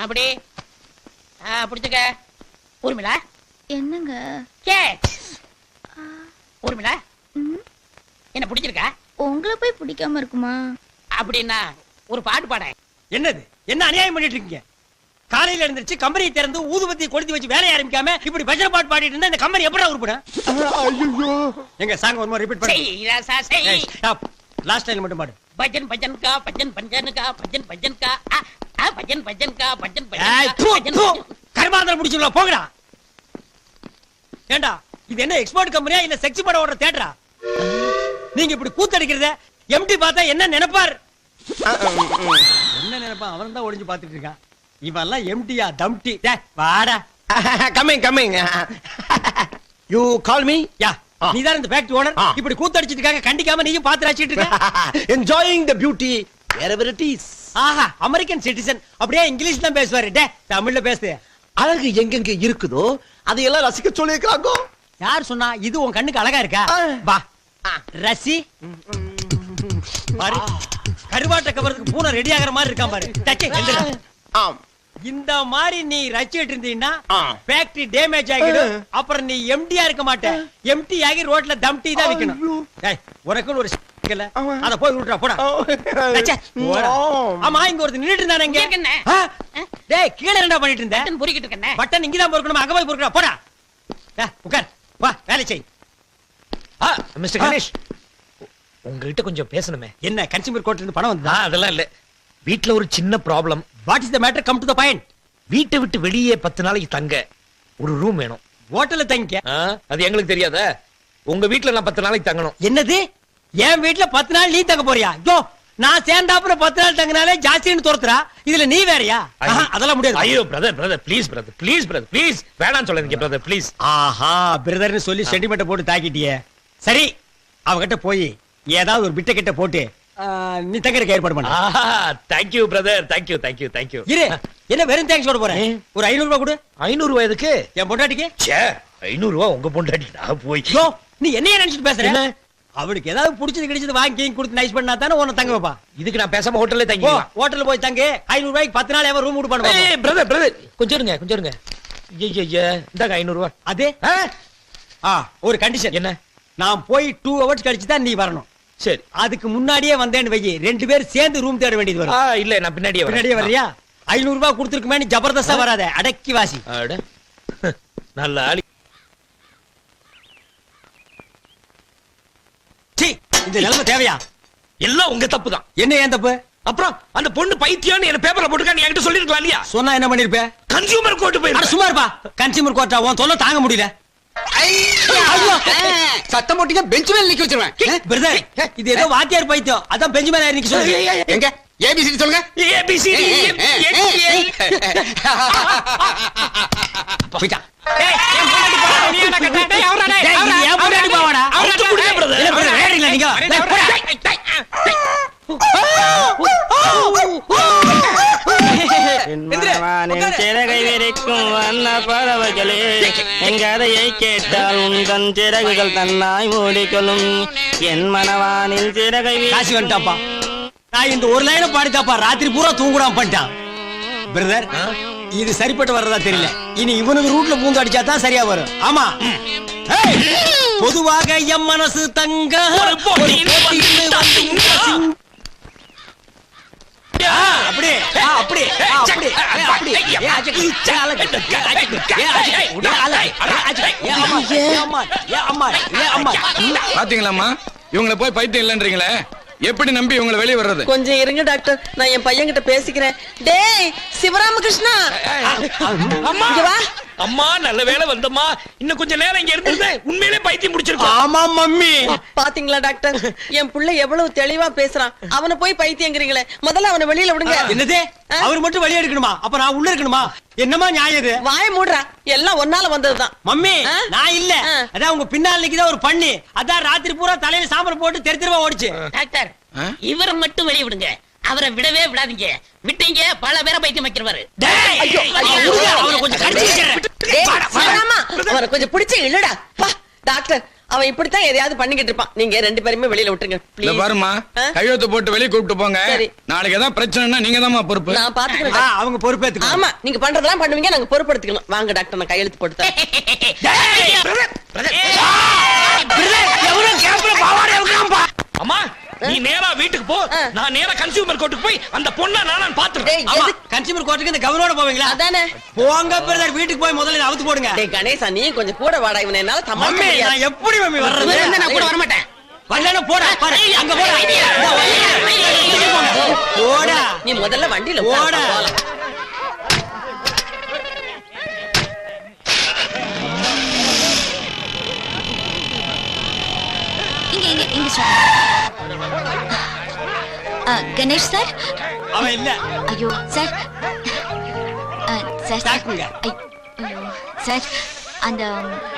அப்படி. ஆ, பிடிச்சுக்க. ஊர்மிளா? என்னங்க? கேட் ஊர்மிளா? என்ன பிடிச்சிருக்கா? உங்களை போய் பிடிக்காம இருக்குமா? அப்படின்னா ஒரு பாட்டு பாட. என்னது? என்ன அநியாயம் பண்ணிட்டு இருக்கீங்க? காலையில எழுந்திருச்சு கம்பெனியை திறந்து ஊதுபத்தி கொளுத்தி வச்சு வேலைய ஆரம்பிக்காம இப்படி பஜனை பாட்டு பாடிட்டு இருந்தா இந்த கம்பெனி எப்படா உருப்படும்? ஐயோ. எங்க சாங் ஒரு மாதிரி ரிப்பீட் பண்ணு. லாஸ்ட் டைம் மட்டும் பாடு பஜன் பஜன் கா பஜன் பஜன் கா பஜன் பஜன் கா ஆ, ஆ, பஜன் பஜன் கா பஜன் பஜன் கருமாந்திரம் போங்கடா. ஏண்டா இது என்ன எக்ஸ்போர்ட் கம்பெனியா இல்ல செக்ஸ் படம் ஓடுற தேட்டரா நீங்க இப்படி கூத்தடிக்கிறத எம்டி பார்த்தா என்ன நினைப்பார்? என்ன நினைப்பான்? அவன் தான் ஒளிஞ்சு பார்த்துட்டு இருக்கான். இவன் எல்லாம் எம்டியா தம்டி. டேய், வாடா. Coming coming you call me yeah. நீ தான் இந்த ஃபேக்டரி ஓனர். இப்படி கூத்தடிச்சிட்டு இருக்காங்க கண்டிக்காம நீயும் பாத்து ரசிச்சிட்டு இருக்க? Enjoying the beauty wherever it is. ஆஹா அமெரிக்கன் சிட்டிசன் அப்படியே இங்கிலீஷ் தான் பேசுவாரு. டே தமிழ்ல பேசு. அழகு எங்கெங்க இருக்குதோ அதையெல்லாம் ரசிக்க சொல்லியிருக்காங்க யார் சொன்னா இது உன் கண்ணுக்கு அழகா இருக்கா. வா. ரசி. பாரு கருவாட்ட கவரத்துக்கு பூனை ரெடி ஆகுற மாதிரி இருக்கான் பாரு. டச்சே. ஆம். இந்த மாதிரி நீ ரசிச்சிட்டு இருந்தீங்கன்னா. ஃபேக்டரி டேமேஜ் ஆகிடும். அப்புறம் நீ எம்டியா இருக்க மாட்ட. எம்டி ஆகி ரோட்ல தம் டீ தான் விக்கணும். உனக்குன்னு ஒரு ஆமா. அத போய் விட்டுறா போடா. ஆம். இங்க ஒருத்தர் நின்னுட்டு இருந்தானே இங்க? டேய் கீழே என்னடா பண்ணிட்டு இருந்த? பட்டன் பொறுக்கிட்டு இருக்கேன் பட்டன் இங்க தான் பொறுக்கணும்? அங்க போய் பொறுக்கணும் போடா. உட்கார். வா வேலை செய். மிஸ்டர் கணேஷ் உங்ககிட்ட கொஞ்சம் பேசணுமே. என்ன கன்சியூமர் கோர்ட்ல இருந்து பணம் வந்தா அதெல்லாம் இல்ல. வீட்ல ஒரு சின்ன problem. What is the matter come to the point வீட்டை விட்டு வெளியே பத்து நாளைக்கு தங்க. ஒரு ரூம் வேணும். ஹோட்டல்ல தங்கிக்க. அது எங்களுக்கு தெரியாதா? உங்க வீட்ல நான் பத்து நாளைக்கு தங்கணும். என்னது? என் வீட்ல பத்து நாள் நீ தங்க போறியா? யோ நான் சேர்ந்தாப்புல பத்து நாள் தங்கினாலே ஜாஸ்தின்னு துரத்துறா. இதுல நீ வேறயா? அதெல்லாம் முடியாது. ஐயோ brother brother please brother please brother please வேணாம் சொல்லாதீங்க பிரதர் ப்ளீஸ் ஆஹா பிரதர்னு சொல்லி சென்டிமெண்ட்டை போட்டு தாக்கிட்டியே. சரி அவகிட்ட போய் ஏதாவது ஒரு பிட்ட கிட்ட போட்டு நீ தங்கறதுக்கு ஏற்பாடு பண்ண. ஆஹா thank you brother thank you thank you thank you இரு என்ன வெறும் தேங்க்ஸ் சொல்ல போறேன் ஒரு ஐநூறு ரூபாய் கொடு. ஐநூறு ரூபாய் என் பொண்டாட்டிக்கு? ச்சே ஐநூறு ரூபாய் உங்க பொண்டாட்டி நான் போய் நீ என்னைய நினைச்சிட்டு பேசுற? என்ன? அவளுக்கு ஏதாவது பிடிச்சது கிடைச்சது வாங்கி கொடுத்து நைஸ் பண்ணா தானே உன்னை தங்க வைப்பா? இதுக்கு நான் பேசாம ஹோட்டல்ல தங்கிக்கலாம் ஹோட்டல்ல போய் தங்கு. ஐநூறு ரூபாய்க்கு பத்து நாள் எவன் ரூம் விட்டு பண்ணுவாங்க ஏய் பிரதர் பிரதர் கொஞ்சம் இருங்க கொஞ்சம் இருங்க இந்தாங்க ஐநூறு ரூபாய். அது? ஆ, ஒரு கண்டிஷன் என்ன? நான் போய் டூ ஹவர்ஸ் கழிச்சு தான் நீ வரணும். சரி. அதுக்கு முன்னாடியே வந்தேன்னு வை ரெண்டு பேரும் சேர்ந்து ரூம் தேட வேண்டியது வரும். இல்ல நான் பின்னாடியே. பின்னாடியே வர்றியா? ஐநூறு ரூபாய் கொடுத்துருக்குமே நீ ஜபர்தஸ்தா வராத. அடக்கி வாசி. நல்ல ஆளி இந்த நிலைமை தேவையா? எல்லாம் உங்க தப்பு தான் என்ன ஏன் தப்பு? அப்புறம் அந்த பொண்ணு பைத்தியம்னு என்ன பேப்பர்ல போட்டுக்கா நீ என்கிட்ட சொல்லிருக்கலாம் இல்லையா? சொன்னா என்ன பண்ணிருப்ப? கன்சியூமர் கோர்ட் போய் சும்மா இருப்பா. கன்சியூமர் கோர்ட்டா உன் தொல்லை தாங்க முடியல. சத்தம் போட்டீங்க பெஞ்ச் மேல நிக்க வச்சிருவேன். பிரதர் இது ஏதோ வாத்தியார் பைத்தியம். அதான் பெஞ்சு மேல இன்னைக்கு சொல்லு எங்க? ஏபிசிடி சொல்லுங்க. ஏபிசி போயிட்டான் டேய், என் பொண்டாட்டி பாவாடா, நீ என்ன கட்ட? டேய், இது என் பொண்டாட்டி பாவாடா. அவுத்து புடிங்க, brother. என்ன brother, விளையாடுறீங்களா நீங்க? டேய், போடா. வானில் சிறகை விரிக்கும் வண்ண பறவைகளே கதையை கேட்டால் உந்தன் சிறகுகள் தன்னாய் மூடிக்கொள்ளும் என் மனவானில் சிறகை காசி வந்துட்டாப்பா. நான் இந்த ஒரு லைனை பாடித்தாப்பா. ராத்திரி பூரா தூங்குடாம பண்ணிட்டான். பிரதர் இது சரிப்பட்டு வர்றதா தெரியல. இனி இவனுக்கு ரூட்ல பூந்து அடிச்சா தான் சரியா வரும். ஆமா. பொதுவாக எம் மனசு தங்க. ஏ, அம்மா, ஏ, அம்மா. பாத்தீங்களாம்மா இவங்கள போய் பைத்தியம் இல்லன்றீங்களே எப்படி நம்பி இவங்கள வெளியே வர்றது? கொஞ்சம் இருங்க டாக்டர். நான் என் பையன் கிட்ட பேசிக்கிறேன். டேய் சிவராமகிருஷ்ணா. இங்க வா. அம்மா நல்ல வேளை வந்தம்மா. இன்னும் கொஞ்சம் நேரம் இங்க இருந்திருந்தே உண்மையிலே பைத்தியம் முடிச்சிருக்கோம் ஆமா மம்மி. பாத்தீங்களா டாக்டர்? என் புள்ள எவ்வளவு தெளிவா பேசுறான். அவனை போய் பைத்தியங்கிறீங்களே. முதல்ல அவனை வெளியில விடுங்க. என்னது? அவர் மட்டும் வெளியே எடுக்கணுமா? அப்ப நான் உள்ள இருக்கணுமா? என்னமா நியாயம் இது? வாய மூடுறா. எல்லாம் ஒன்னால வந்ததுதான். மம்மி? நான் இல்ல. அதான் உங்க பின்னால் நிக்குதா ஒரு பண்ணி. அதான் ராத்திரி பூரா தலையில சாம்பல் போட்டு தெரு தெருவா ஓடிச்சு. டாக்டர் இவரை மட்டும் வெளிய விடுங்க. அவரை விடவே விடாதீங்க. விட்டீங்க பல பேரை பைத்தியம் வைக்கிறவாரு அவனை கொஞ்சம் பிடிச்சு இல்லடா பா டாக்டர். அவன் இப்படித்தான் எதையாவது பண்ணிக்கிட்டு இருப்பான். நீங்க ரெண்டு பேருமே வெளியில விட்டுருங்க. இல்ல ப்ளீஸ் பாருமா கையெழுத்து போட்டு வெளியே கூப்பிட்டு போங்க. சரி. நாளைக்கு ஏதாவது பிரச்சனைனா நீங்க தான் பொறுப்பு. நான் ஆ, பாத்துக்கிறேன் அவங்க பொறுப்பேத்துக்கோ ஆமா நீங்க பண்றதெல்லாம் பண்ணுவீங்க நாங்க பொறுப்படுத்திக்கணும் வாங்க டாக்டர் நான் கையெழுத்து போட்டு தரேன். அம்மா நீ நேரா வீட்டுக்கு போ. நான் நேரா கன்சியூமர் கோர்ட்டுக்கு போய் அந்த பொண்ணை நானும் பாத்துறேன் ஆமா கன்சியூமர் கோர்ட்டுக்கு இந்த கவர்னோட போவீங்களா? அதானே. போங்க பிரதர் வீட்டுக்கு போய் முதல்ல அவுத்து போடுங்க. டேய் கணேசா நீ கொஞ்சம் கூட வாடா இவனை என்னால சமாளிக்க முடியாது. நான் எப்படி மம்மி வர்றது? நான் கூட வரலன்னா போடா பாரு அங்க போடா. போடா. நீ முதல்ல வண்டியில போடா. இங்க இங்க இங்க கணேஷ் சார்? அவன் இல்ல. ஐயோ சார். ஆ, சார் தாக்குங்க. ஐ- சார். அந்த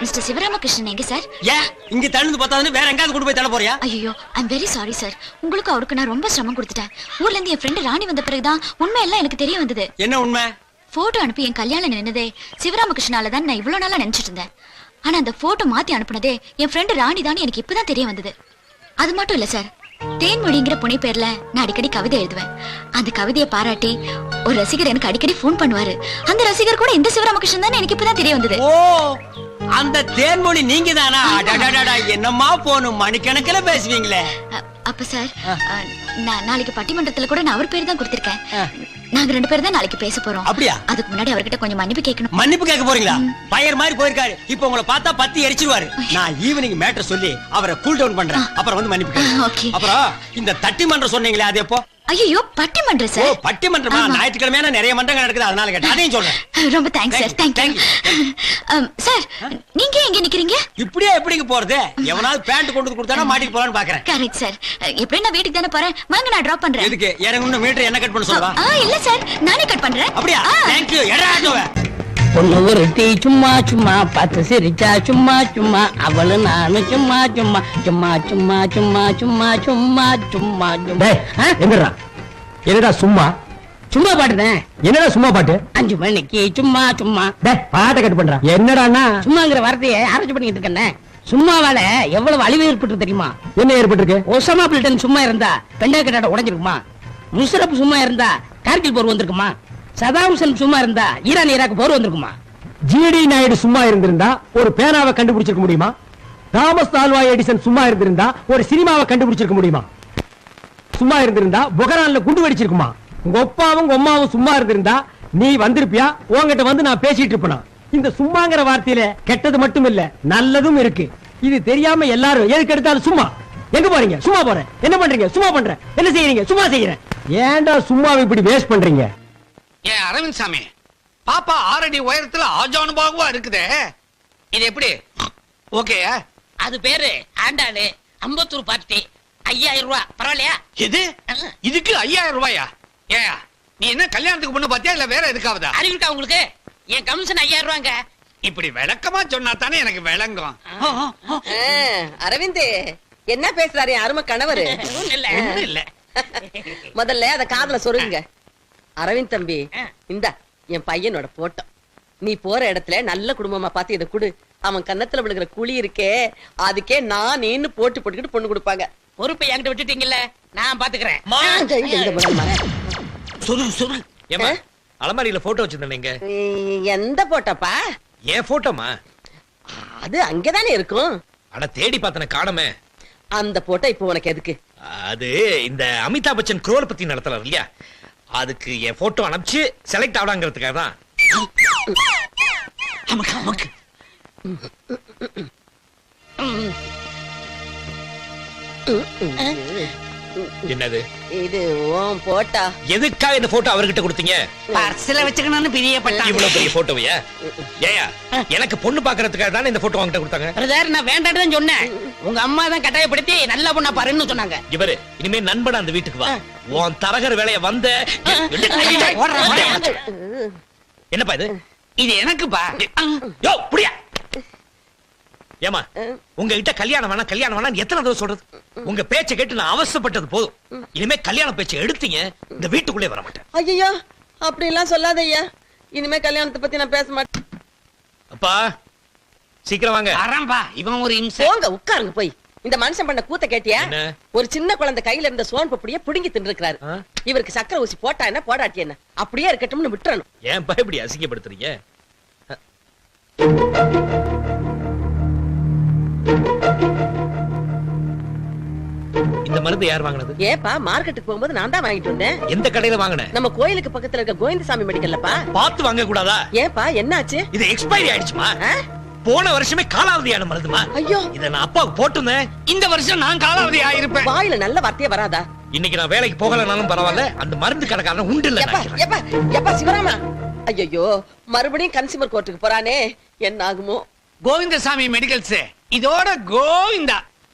மிஸ்டர் சிவராமகிருஷ்ணன் எங்க சார்? ஏன் இங்க தள்ளுந்து பத்தாதுன்னு வேற எங்காவது கொண்டு போய் தள்ள போறியா? ஐயோ ஐம் வெரி சாரி சார் உங்களுக்கு அவருக்கு நான் ரொம்ப சிரமம் கொடுத்துட்டேன். ஊர்ல இருந்து என் ஃப்ரெண்டு ராணி வந்த பிறகுதான் உண்மையெல்லாம் எனக்கு தெரிய வந்தது. என்ன உண்மை? போட்டோ அனுப்பி என் கல்யாணம் நின்னதே சிவராமகிருஷ்ணால தான் நான் இவ்வளவு நாளா நினைச்சிட்டு இருந்தேன். ஆனா அந்த போட்டோ மாத்தி அனுப்புனதே என் ஃப்ரெண்டு ராணி தான் எனக்கு இப்பதான் தெரிய வந்தது. அது மட்டும் இல்ல சார் தேன்மொழிங்கிற புனை பேர்ல நான் அடிக்கடி கவிதை எழுதுவேன். அந்த கவிதையை பாராட்டி ஒரு ரசிகர் எனக்கு அடிக்கடி ஃபோன் பண்ணுவாரு. அந்த ரசிகர் கூட இந்த சிவராமகிருஷ்ணன் தான்? எனக்கு இப்பதான் தெரிய வந்தது. ஓ அந்த தேன்மொழி நீங்க தானா என்னம்மா போனும் மணிக்கணக்கில் பேசுவீங்களே. அப்ப சார் நான் நாளைக்கு பட்டிமன்றத்துல கூட நான் அவர் பேர் தான் கொடுத்திருக்கேன். நாங்க ரெண்டு பேரும் தான் நாளைக்கு பேச போறோம். அப்படியா? அதுக்கு முன்னாடி அவர்கிட்ட கொஞ்சம் மன்னிப்பு கேட்கணும். மன்னிப்பு கேட்க போறீங்களா? பயர் மாதிரி போயிருக்காரு. இப்ப உங்களை பார்த்தா பத்தி எரிச்சிருவாரு. நான் ஈவினிங் மேட்டர் சொல்லி அவரை கூல் டவுன் பண்றேன். அப்புறம் வந்து மன்னிப்பு. அப்புறம் இந்த தட்டி மன்றம் சொன்னீங்களே அது எப்போ? ஐயோ பட்டிமன்றம் ஓ சார் பட்டிமன்றமா? ஆமா. ஞாயிற்றுக்கிழமையான நிறைய மன்றங்கள் நடக்குது அதனால கேட்டேன். அதையும் சொல்றேன். ரொம்ப thanks sir thank you sir நீங்க எங்க நிக்கிறீங்க? இப்படியே எப்படிங்க போறது? எவனாவது பேண்ட் கொண்டு கொடுத்தானா மாட்டிட்டு போலான்னு பாக்குறேன். Correct sir. எப்படி நான் வீட்டுக்கு தானே போறேன்? வாங்க நான் டிராப் பண்றேன். எதுக்கு? இறங்கணும் மீட்டர் என்ன கட் பண்ண சொல்லவா? இல்ல சார் நானே கட் பண்றேன். அப்படியா? ஆ. தேங்க்யூ எடா பொண்ணு ஒருத்தி சும்மா சும்மா பார்த்து சிரிச்சா சும்மா சும்மா அவளு நானும் சும்மா சும்மா சும்மா சும்மா சும்மா சும்மா சும்மா சும்மா சும்மா? எங்கடா என்னடா சும்மா? சும்மா பாடுறேன் என்னடா சும்மா பாட்டு? அஞ்சு மணிக்கு சும்மா சும்மா. பாட்டை கட் பண்றா. என்னடானா சும்மாங்கிற வார்த்தையை ஆராய்ச்சி பண்ணிட்டு இருக்கேன் சும்மாவால எவ்வளவு அழிவு ஏற்பட்டு தெரியுமா? என்ன ஏற்பட்டிருக்கு? ஒசாமா பில்டன் சும்மா இருந்தா பெண்டா கட்டாட உடைஞ்சிருக்குமா? முஷரப் சும்மா இருந்தா கார்கில் போர் வந்திருக்குமா? சதாம் சும்மா இருந்தா ஈரான் ஈராக் போர் வந்திருக்குமா? ஜிடி நாயுடு சும்மா இருந்திருந்தா ஒரு பேனாவை கண்டுபிடிச்சிருக்க முடியுமா? தாமஸ் ஆல்வா எடிசன் சும்மா இருந்திருந்தா ஒரு சினிமாவை கண்டுபிடிச்சிருக்க முடியுமா? சும்மா இருந்திருந்தா புகரான்ல குண்டு வெடிச்சிருக்குமா? உங்க அப்பாவும் உங்க அம்மாவும் சும்மா இருந்திருந்தா நீ வந்திருப்பியா? உன்கிட்ட வந்து நான் பேசிட்டு இருப்பேனா? இந்த சும்மாங்கிற வார்த்தையில கெட்டது மட்டும் இல்ல நல்லதும் இருக்கு. இது தெரியாம எல்லாரும் எதுக்கு எடுத்தாலும் சும்மா. எங்க போறீங்க? சும்மா போறேன். என்ன பண்றீங்க? சும்மா பண்றேன். என்ன செய்யறீங்க? சும்மா செய்யறேன். ஏன்டா சும்மாவை இப்படி வேஸ்ட் பண்றீங்க? அரவிந்த் சாமி. பாப்பா ஆறடி உயரத்துல ஆஜானுபாகுவா இருக்குதே. இது எப்படி? ஓகே. அது பேரு ஆண்டாளு அம்பத்தூர் பார்ட்டி. ஐயாயிரம் ரூபாய் பரவாயில்லையா? இது இதுக்கு ஐயாயிரம் ரூபாயா? ஏன் நீ என்ன கல்யாணத்துக்கு பொண்ணு பாத்தியா இல்ல வேற எதுக்காவதா? அறிவிருக்கா உங்களுக்கு? என் கமிஷன் ஐயாயிரம் ரூபாங்க. இப்படி விளக்கமா சொன்னா தானே எனக்கு விளங்கும். அரவிந்த் என்ன பேசுறாரு அருமை கணவரு? இல்ல. முதல்ல அத காதுல சொருங்க அரவிந்த் தம்பி. இந்த என் பையனோட போட்டோ. நீ போற இடத்துல நல்ல குடும்பமா பார்த்து இதை கொடு. அவன் கன்னத்துல விழுகிற குழி இருக்கே அதுக்கே நான் நீன்னு போட்டு போட்டுக்கிட்டு பொண்ணு கொடுப்பாங்க. பொறுப்பை என்கிட்ட விட்டுட்டீங்கல்ல நான் பாத்துக்கிறேன்? அலமாரியில போட்டோ வச்சிருந்தேங்க எந்த போட்டோப்பா? ஏன் போட்டோமா அது அங்கதானே இருக்கும். அட தேடி பார்த்தன காணமே அந்த போட்டோ இப்போ உனக்கு எதுக்கு? அது இந்த அமிதாப் பச்சன் குரோர் பத்தி நடத்தலாம் இல்லையா? அதுக்கு என் போட்டோ அனுப்பிச்சு செலக்ட் ஆகலாங்கிறதுக்காக தான். நமக்கு நமக்கு என்னது? இது உன் போட்டா. எதுக்காக இந்த போட்டோ அவர்கிட்ட கொடுத்தீங்க? பர்ஸ்ல வச்சுக்கணும்னு பிரியப்பட்டான் இவ்வளவு பெரிய போட்டோவையா ஏயா எனக்கு பொண்ணு பாக்குறதுக்காக தானே இந்த போட்டோ வாங்கிட்ட கொடுத்தாங்க? பிரதர் நான் வேண்டாம்னு தான் சொன்னேன். உங்க அம்மா தான் கட்டாயப்படுத்தி நல்ல பொண்ணா பாருன்னு சொன்னாங்க. இவரு இனிமே நண்பன் அந்த வீட்டுக்கு வா. உன் தரகர் வேலைய வந்த. என்னப்பா இது? இது எனக்குப்பா. யோ புடியா. ஏமா உங்ககிட்ட கல்யாணம் வேணாம் கல்யாணம் வேணாம் எத்தனை தடவை சொல்றது? உங்க பேச்சை கேட்டு நான் அவசப்பட்டது போதும். இனிமே கல்யாண பேச்சை எடுத்தீங்க இந்த வீட்டுக்குள்ளே வர மாட்டேன். ஐயோ அப்படி எல்லாம் சொல்லாத ஐயா இனிமே கல்யாணத்தை பத்தி நான் பேச மாட்டேன். அப்பா சீக்கிரம் வாங்க. வரம்பா இவன் ஒரு இம்சை. போங்க உட்காருங்க போய். இந்த மனுஷன் பண்ண கூத்த கேட்டியா? ஒரு சின்ன குழந்தை கையில இருந்த சோன் பப்படிய புடுங்கி தின்னுருக்காரு ஆ? இவருக்கு சக்கரை ஊசி போட்டா என்ன போடாட்டி என்ன? அப்படியே இருக்கட்டும்னு விட்டுறணும். ஏன் பயப்படி அசிங்கப்படுத்துறீங்க? இந்த மருந்து யார் வாங்கினது? ஏப்பா மார்க்கெட்டுக்கு போகும்போது நான் தான் வாங்கிட்டு வந்தேன். எந்த கடையில வாங்கின? நம்ம கோயிலுக்கு பக்கத்துல இருக்க கோவிந்தசாமி மெடிக்கல்லப்பா பார்த்து வாங்க கூடாதா? ஏப்பா என்னாச்சு? இது எக்ஸ்பைரி ஆயிடுச்சுமா? ஆ? போன வருஷமே காலாவதியான மருந்துமா? ஐயோ. இத நான் அப்பாவுக்கு போட்டிருந்தேன். இந்த வருஷம் நான் காலாவதி ஆயிருப்பேன். வாயில நல்ல வார்த்தையே வராதா? இன்னைக்கு நான் வேலைக்கு போகலனாலும் பரவாயில்ல. அந்த மருந்து கடைக்காரன் உண்டு இல்ல எப்பா எப்பா எப்பா சிவராமா. ஐயோ மறுபடியும் கன்சியூமர் கோர்ட்டுக்கு போறானே. என்ன ஆகுமோ? கோவிந்தசாமி மெடிக்கல்ஸ் இதோட கோவிந்தா.